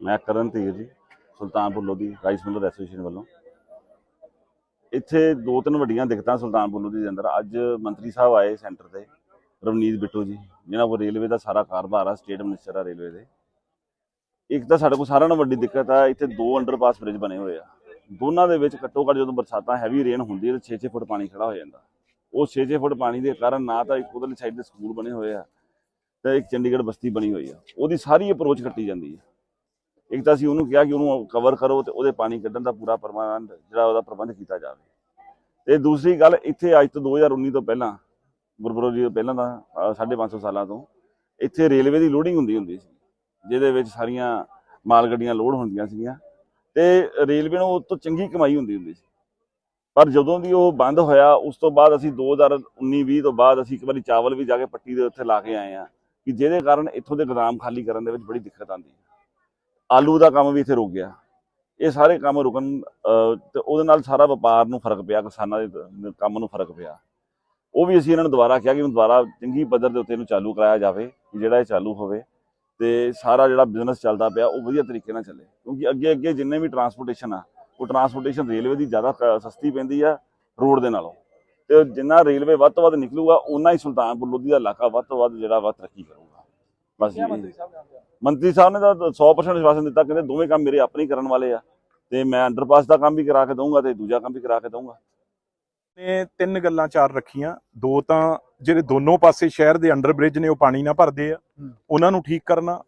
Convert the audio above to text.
ਮੈਂ Karan Dhir ji, Sultanpur Lodhi rice miller association ਵੱਲੋਂ। ਇੱਥੇ ਦੋ ਤਿੰਨ ਵੱਡੀਆਂ ਦਿੱਕਤਾਂ ਸੁਲਤਾਨਪੁਰ ਲੋਧੀ ਦੇ ਅੰਦਰ। ਅੱਜ ਮੰਤਰੀ ਸਾਹਿਬ ਆਏ ਸੈਂਟਰ ਤੇ, ਰਵਨੀਤ ਬਿੱਟੂ ਜੀ ਜਿਹਨਾਂ ਕੋਲ ਰੇਲਵੇ ਦਾ ਸਾਰਾ ਕਾਰੋਬਾਰ ਆ, ਸਟੇਟ ਮਿਨਿਸਟਰ ਆ ਰੇਲਵੇ ਦੇ। ਇੱਕ ਤਾਂ ਸਾਡੇ ਕੋਲ ਸਾਰਿਆਂ ਨਾਲੋਂ ਵੱਡੀ ਦਿੱਕਤ ਆ, ਇੱਥੇ ਦੋ ਅੰਡਰਪਾਸ ਬ੍ਰਿਜ ਬਣੇ ਹੋਏ ਆ। ਦੋਨਾਂ ਦੇ ਵਿੱਚ ਘੱਟੋ ਘੱਟ ਜਦੋਂ ਬਰਸਾਤਾਂ ਹੈਵੀ ਰੇਨ ਹੁੰਦੀ ਹੈ, ਤਾਂ 6-6 ਫੁੱਟ ਪਾਣੀ ਖੜਾ ਹੋ ਜਾਂਦਾ। ਉਹ 6-6 ਫੁੱਟ ਪਾਣੀ ਦੇ ਕਾਰਨ ਨਾ ਤਾਂ ਇੱਕ ਉਧਰਲੀ ਸਾਈਡ ਦੇ ਸਕੂਲ ਬਣੇ ਹੋਏ ਆ, ਤੇ ਇੱਕ ਚੰਡੀਗੜ੍ਹ ਬਸਤੀ ਬਣੀ ਹੋਈ ਆ। ਉਹਦੀ ਸਾਰੀ ਅਪਰੋਚ ਕੱਟੀ ਜਾਂਦੀ ਹੈ। ਇੱਕ ਤਾਂ ਅਸੀਂ ਉਹਨੂੰ ਕਿਹਾ ਕਿ ਉਹਨੂੰ ਕਵਰ ਕਰੋ ਤੇ ਉਹਦੇ ਪਾਣੀ ਕੱਢਣ ਦਾ ਪੂਰਾ ਪ੍ਰਬੰਧ ਜਿਹੜਾ ਉਹਦਾ ਪ੍ਰਬੰਧ ਕੀਤਾ ਜਾਵੇ। ਤੇ ਦੂਸਰੀ ਗੱਲ, ਇੱਥੇ ਅੱਜ ਤੋਂ 2019 ਤੋਂ ਪਹਿਲਾਂ, ਗੁਰਪੁਰਬ ਜੀ ਤੋਂ ਪਹਿਲਾਂ ਦਾ 550 ਸਾਲਾਂ ਤੋਂ, ਇੱਥੇ ਰੇਲਵੇ ਦੀ ਲੋਡਿੰਗ ਹੁੰਦੀ ਹੁੰਦੀ ਸੀ, ਜਿਹਦੇ ਵਿੱਚ ਸਾਰੀਆਂ ਮਾਲ ਗੱਡੀਆਂ ਲੋਡ ਹੁੰਦੀਆਂ ਸੀਗੀਆਂ। ਤੇ ਰੇਲਵੇ ਨੂੰ ਉਹ ਤੋਂ ਚੰਗੀ ਕਮਾਈ ਹੁੰਦੀ ਹੁੰਦੀ ਸੀ। ਪਰ ਜਦੋਂ ਦੀ ਉਹ ਬੰਦ ਹੋਇਆ, ਉਸ ਤੋਂ ਬਾਅਦ ਅਸੀਂ 2019-20 ਤੋਂ ਬਾਅਦ ਅਸੀਂ ਇੱਕ ਵਾਰੀ ਚਾਵਲ ਵੀ ਜਾ ਕੇ ਪੱਟੀ ਦੇ ਉੱਥੇ ਲਾ ਕੇ ਆਏ ਆ ਕਿ ਜਿਹਦੇ ਕਾਰਨ ਇੱਥੋਂ ਦੇ ਗੋਦਾਮ ਖਾਲੀ ਕਰਨ ਦੇ ਵਿੱਚ ਬੜੀ ਦਿੱਕਤ ਆਉਂਦੀ ਹੈ। ਆਲੂ ਦਾ ਕੰਮ ਵੀ ਇੱਥੇ ਰੁਕ ਗਿਆ। ਇਹ ਸਾਰੇ ਕੰਮ ਰੁਕਣ ਅਹ, ਤੇ ਉਹਦੇ ਨਾਲ ਸਾਰਾ ਵਪਾਰ ਨੂੰ ਫ਼ਰਕ ਪਿਆ ਕਿਸਾਨਾਂ ਦੇ ਕੰਮ ਨੂੰ ਫ਼ਰਕ ਪਿਆ। ਉਹ ਵੀ ਅਸੀਂ ਇਹਨਾਂ ਨੂੰ ਦੁਬਾਰਾ ਕਿਹਾ ਕਿ ਦੁਬਾਰਾ ਚੰਗੀ ਪੱਧਰ ਦੇ ਉੱਤੇ ਇਹਨੂੰ ਚਾਲੂ ਕਰਾਇਆ ਜਾਵੇ ਕਿ ਜਿਹੜਾ ਇਹ ਚਾਲੂ ਹੋਵੇ। ਤੇ ਸਾਰਾ ਜਿਹੜਾ ਬਿਜ਼ਨਸ ਚੱਲਦਾ ਪਿਆ ਉਹ ਵਧੀਆ ਤਰੀਕੇ ਨਾਲ ਚੱਲੇ। ਕਿਉਂਕਿ ਅੱਗੇ ਅੱਗੇ ਜਿੰਨੇ ਵੀ ਟਰਾਂਸਪੋਰਟੇਸ਼ਨ ਆ ਉਹ ਟਰਾਂਸਪੋਰਟੇਸ਼ਨ ਰੇਲਵੇ ਦੀ ਜ਼ਿਆਦਾ ਕ- ਸਸਤੀ ਪੈਂਦੀ ਆ ਰੋਡ ਦੇ ਨਾਲੋਂ। ਤੇ ਜਿੰਨਾ ਰੇਲਵੇ ਵੱਧ ਤੋਂ ਵੱਧ ਨਿਕਲੂਗਾ ਉਨਾ ਹੀ ਸੁਲਤਾਨਪੁਰ ਲੋਧੀ ਦਾ ਇਲਾਕਾ ਵੱਧ ਤੋਂ ਵੱਧ ਜਿਹੜਾ ਵਾ ਤਰੱਕੀ ਕਰੂਗਾ। ਬਸ ਜੀ। ਮੰਤਰੀ ਸਾਹਿਬ ਨੇ ਨੇ ਤਾਂ 100% ਵਿਸ਼ਵਾਸ ਦਿੱਤਾ ਕਹਿੰਦੇ ਦੋਵੇਂ ਕੰਮ ਮੇਰੇ ਆਪਣੇ ਕਰਨ ਵਾਲੇ ਆ। ਤੇ ਮੈਂ ਅੰਡਰਪਾਸ ਦਾ ਕੰਮ ਵੀ ਕਰਾ ਕੇ ਦਊਂਗਾ ਤੇ ਦੂਜਾ ਕੰਮ ਵੀ ਕਰਾ ਕੇ ਦਊਂਗਾ। ਨੇ ਤਿੰਨ ਗੱਲਾਂ ਚਾਰ ਰੱਖੀਆਂ। ਦੋ ਤਾਂ ਜਿਹੜੇ ਦੋਨੋਂ ਪਾਸੇ ਸ਼ਹਿਰ ਦੇ ਅੰਡਰ ਬ੍ਰਿਜ ਨੇ ਉਹ ਪਾਣੀ ਨਾਲ ਭਰਦੇ ਆ। ਉਹਨਾਂ ਨੂੰ ਠੀਕ ਕਰਨਾ।